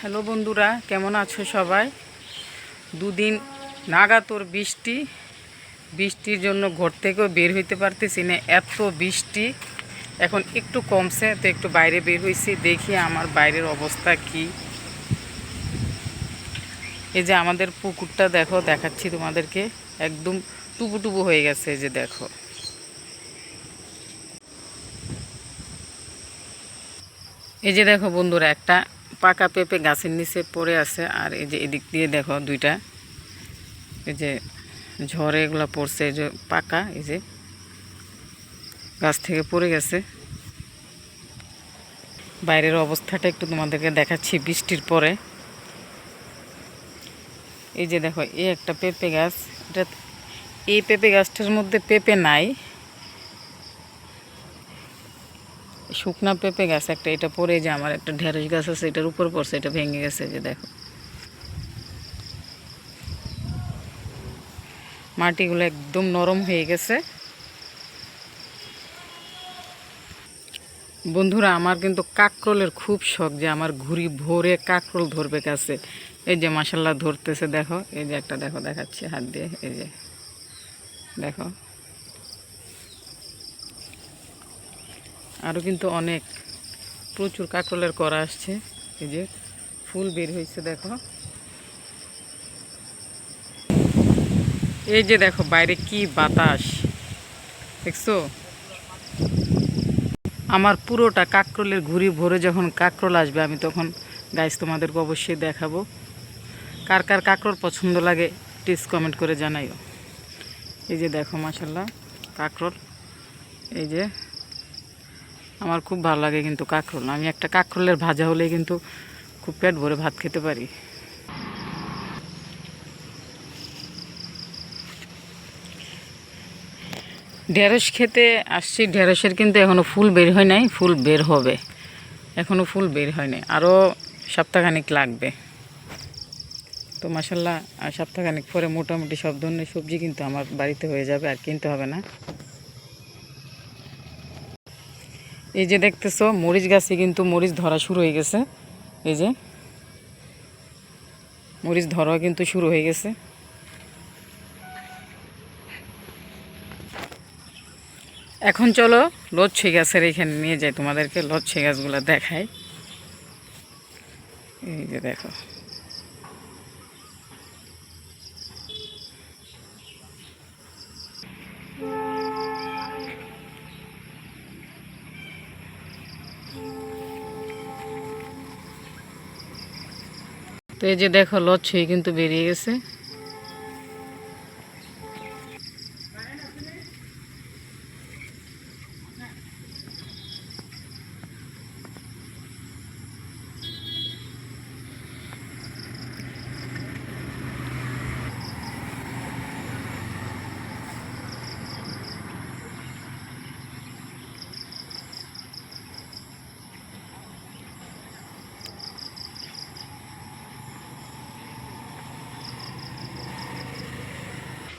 Hello বন্ধুরা, কেমন আছো সবাই? দুদিন নাগাতোর বৃষ্টি। বৃষ্টির জন্য ঘর থেকেও বের হইতে পারতেছি না, এত বৃষ্টি। এখন একটু কমছে, তো একটু বাইরে বের হয়েছি দেখি আমার বাইরের অবস্থা কি। এই যে আমাদের পুকুরটা দেখো, দেখাচ্ছি তোমাদেরকে, একদম টুবু টুবু হয়ে গেছে, এই যে দেখো। এই যে দেখো বন্ধুরা, একটা পাকা পেঁপে গাছের নিচে পড়ে আছে, আর এই যে এদিক দিয়ে দেখো দুইটা। এই যে ঝড়ে এগুলো পড়ছে, এই যে পাকা, এই যে গাছ থেকে পড়ে গেছে। বাইরের অবস্থাটা একটু তোমাদেরকে দেখাচ্ছি বৃষ্টির পরে। এই যে দেখো, এই একটা পেঁপে গাছ, এটা এই পেঁপে গাছটার মধ্যে পেঁপে নাই। শুকনা পেঁপে গাছ একটা, এটা পরে যে আমার একটা ঢেঁড়স গাছ আছে, এটার উপর পড়ছে, এটা ভেঙে গেছে যে দেখো। মাটিগুলো একদম নরম হয়ে গেছে। বন্ধুরা, আমার কিন্তু কাকরোলের খুব শখ যে আমার ঘুরি ভরে কাকরোল ধরবে কাছে এই যে মাসাল্লাহ ধরতেছে, দেখো, এই যে একটা, দেখো, দেখাচ্ছি, হাত দিয়ে, এই যে, দেখো। আরও কিন্তু অনেক প্রচুর কাকরলের করা আসছে। এই যে ফুল বের হয়েছে, দেখো। এই যে দেখো, বাইরে কি বাতাস। দেখছ? আমার পুরোটা কাকরোলের ঘুরি ভরে যখন কাকরোল আসবে, আমি তখন গাইস তোমাদেরকে অবশ্যই দেখাবো। কার কার কাকরোল পছন্দ লাগে প্লিজ কমেন্ট করে জানাইও। এই যে দেখো মাসাল্লাহ কাকরোল। এই যে আমার খুব ভালো লাগে কিন্তু কাঁকরোল। আমি একটা কাঁকরোলের ভাজা হলে কিন্তু খুব পেট ভরে ভাত খেতে পারি। ঢেঁড়স খেতে আসছি, ঢেঁড়সের কিন্তু এখনও ফুল বের হয় নাই, ফুল বের হবে। এখনও ফুল বের হয় নাই আরও সপ্তাহখানিক লাগবে। তো মাসাল্লাহ সপ্তাহখানিক পরে মোটামুটি সব ধরনের সবজি কিন্তু আমার বাড়িতে হয়ে যাবে, আর কিনতে হবে না। এই যে দেখতেছো, মরিচ গাছে কিন্তু মরিচ ধরা শুরু হয়ে গেছে। এই যে, মরিচ ধরা কিন্তু শুরু হয়ে গেছে। এখন চলো লচ্ছি গাছের এখানে নিয়ে যাই তোমাদেরকে, লচ্ছি গাছগুলো দেখাই। এই যে দেখো। তো এই যে দেখো লচ্ছি কিন্তু বেরিয়ে গেছে।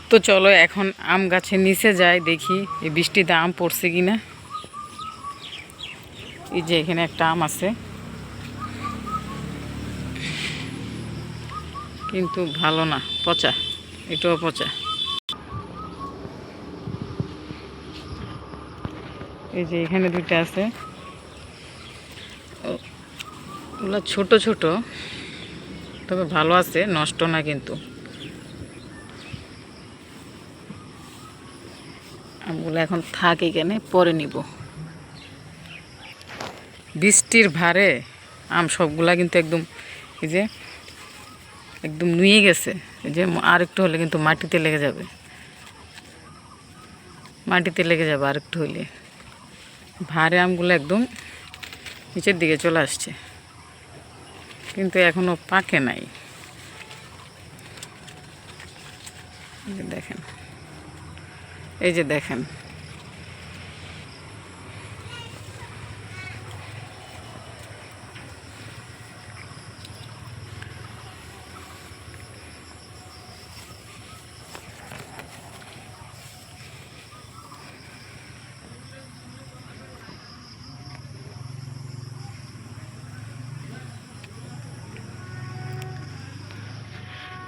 তো চলো এখন আম গাছের নিচে যাই, দেখি এই বৃষ্টিতে আম পড়ছে কি না এই যে এখানে একটা আম আছে। কিন্তু ভালো না, পচা, এটাও পচা। এই যে এখানে দুইটা আছে। ওগুলো ছোট ছোট, তবে ভালো আছে, নষ্ট না কিন্তু। আমগুলো এখন থাক এখানে পরে নিব। বৃষ্টির ভারে আম সবগুলা কিন্তু একদম এই যে একদম নুয়ে গেছে। এই যে আর একটু হলে কিন্তু মাটিতে লেগে যাবে। মাটিতে লেগে যাবে আর একটু হলে ভারে আমগুলো একদম নিচের দিকে চলে আসছে। কিন্তু এখনও পাকে নাই। দেখেন। এই যে দেখেন।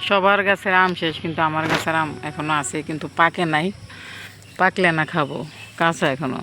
সবার গাছের আম শেষ, কিন্তু আমার গাছের আম এখনও আছে, কিন্তু পাকে নাই। পাকলে না খাব কাঁচা এখনও।